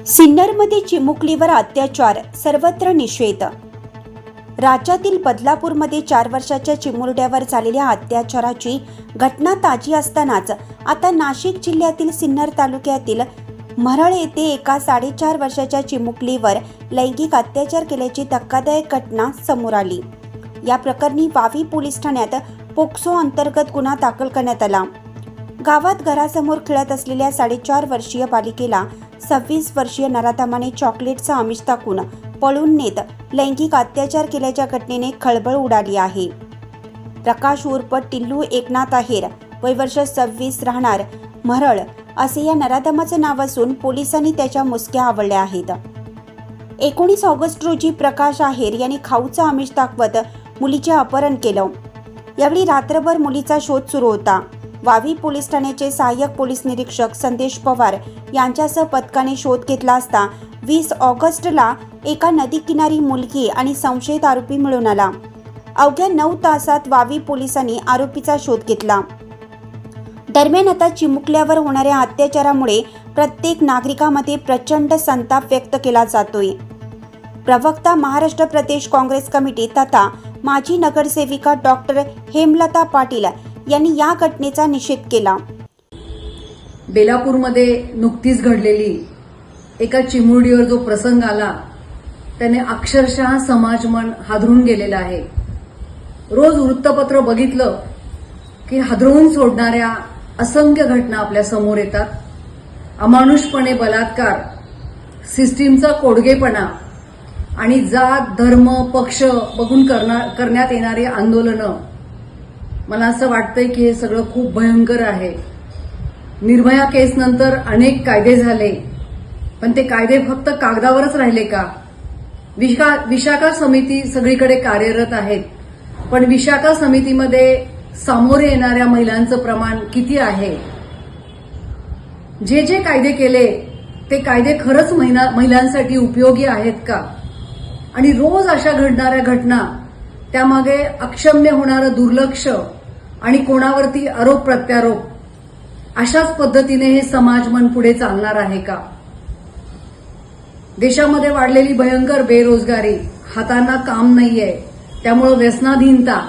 सिन्नरमध्ये चिमुकलीवर अत्याचार सर्वत्र निषेध. राज्यातील बदलापूरमध्ये चार वर्षाच्या चिमुरड्यावर झालेल्या अत्याचाराची घटना ताजी असतानाच आता नाशिक जिल्ह्यातील सिन्नर तालुक्यातील मरळ येथे एका साडेचार वर्षाच्या चिमुकलीवर लैंगिक अत्याचार केल्याची धक्कादायक घटना समोर आली. या प्रकरणी वावी पोलीस ठाण्यात पोक्सो अंतर्गत गुन्हा दाखल करण्यात आला. गावात घरासमोर खेळत असलेल्या साडेचार वर्षीय बालिकेला सव्वीस वर्षीय नराधमाने चॉकलेटचा आमिष टाकून पळून नेत लैंगिक अत्याचार केल्याच्या घटनेने खळबळ उडाली आहे. प्रकाश उर्फ टिल्लू एकनाथ आहेर वय वर्ष सव्वीस राहणार मरळ असे या नराधमाचं नाव असून पोलिसांनी त्याच्या मुसक्या आवडल्या आहेत. एकोणीस ऑगस्ट रोजी प्रकाश आहेर यांनी खाऊचं आमिष दाखवत मुलीचे अपहरण केलं. यावेळी रात्रभर मुलीचा शोध सुरू होता. वावी पोलीस ठाण्याचे सहाय्यक पोलीस निरीक्षक संदेश पवार यांच्यासह पथकाने शोध घेतला असता वीस ऑगस्टला एका नदीकिनारी मुलगी आणि संशयित आरोपी मिळून आला. अवघ्या नऊ तासात वावी पोलिसांनी आरोपीचा शोध घेतला. दरम्यान आता चिमुकल्यावर होणाऱ्या अत्याचारामुळे प्रत्येक नागरिकामध्ये प्रचंड संताप व्यक्त केला जातोय. प्रवक्ता महाराष्ट्र प्रदेश काँग्रेस कमिटी तथा माजी नगरसेविका डॉक्टर हेमलता पाटील यांनी या घटनेचा निषेध केला. बेलापूरमध्ये नुकतीच घडलेली एका चिमुरडीवर जो प्रसंग आला त्याने अक्षरशः समाज मन हादरून गेलेलं आहे. रोज वृत्तपत्र बघितलं की हादरवून सोडणाऱ्या असंख्य घटना आपल्यासमोर येतात. अमानुषपणे बलात्कार सिस्टीमचा कोडगेपणा आणि जात धर्म पक्ष बघून करणार करण्यात येणारी आंदोलनं मला असं वाटतंय की हे सगळं खूप भयंकर आहे. निर्भया केस नंतर अनेक कायदे झाले. पण ते कायदे फक्त कागदावरच राहिले का? विशा विशाखा समिती सगळीकडे कार्यरत आहेत. पण विशाखा समितीमध्ये सामोरे येणाऱ्या महिलांचं प्रमाण किती आहे? जे जे कायदे केले ते कायदे खरंच महिलांसाठी उपयोगी आहेत का? आणि रोज अशा घडणाऱ्या घटना त्यामागे अक्षम्य होणारं दुर्लक्ष आणि कोणावरती आरोप प्रत्यारोप अशाच पद्धतीने हे समाज मन पुढे चालणार आहे का? देशामध्ये वाढलेली भयंकर बेरोजगारी हातांना काम नाहीये त्यामुळं व्यसनाधीनता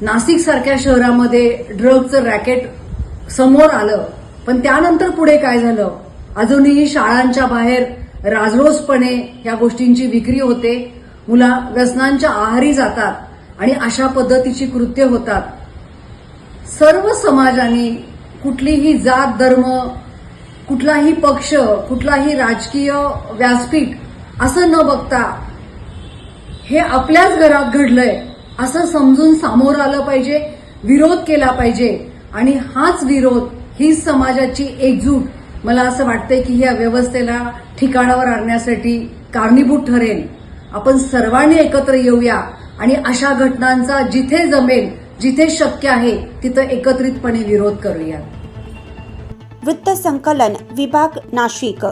नाशिक सारख्या शहरामध्ये ड्रगचं रॅकेट समोर आलं पण त्यानंतर पुढे काय झालं? अजूनही शाळांच्या बाहेर राजरोसपणे या गोष्टींची विक्री होते मुला व्यसनांच्या आहारी जातात आणि अशा पद्धतीची कृत्य होतात. सर्व समाजाने कुठलीही जात धर्म कुठलाही पक्ष कुठलाही राजकीय व्यासपीठ असं न बघता हे आपल्याच घरात घडलंय असं समजून सामोरं आलं पाहिजे विरोध केला पाहिजे. आणि हाच विरोध हीच समाजाची एकजूट मला असं वाटतंय की या व्यवस्थेला ठिकाणावर आणण्यासाठी कारणीभूत ठरेल. आपण सर्वांनी एकत्र येऊया आणि अशा घटनांचा जिथे जमेल जिथे शक्य आहे तिथं एकत्रितपणे विरोध करूया वृत्त संकलन विभाग नाशिक.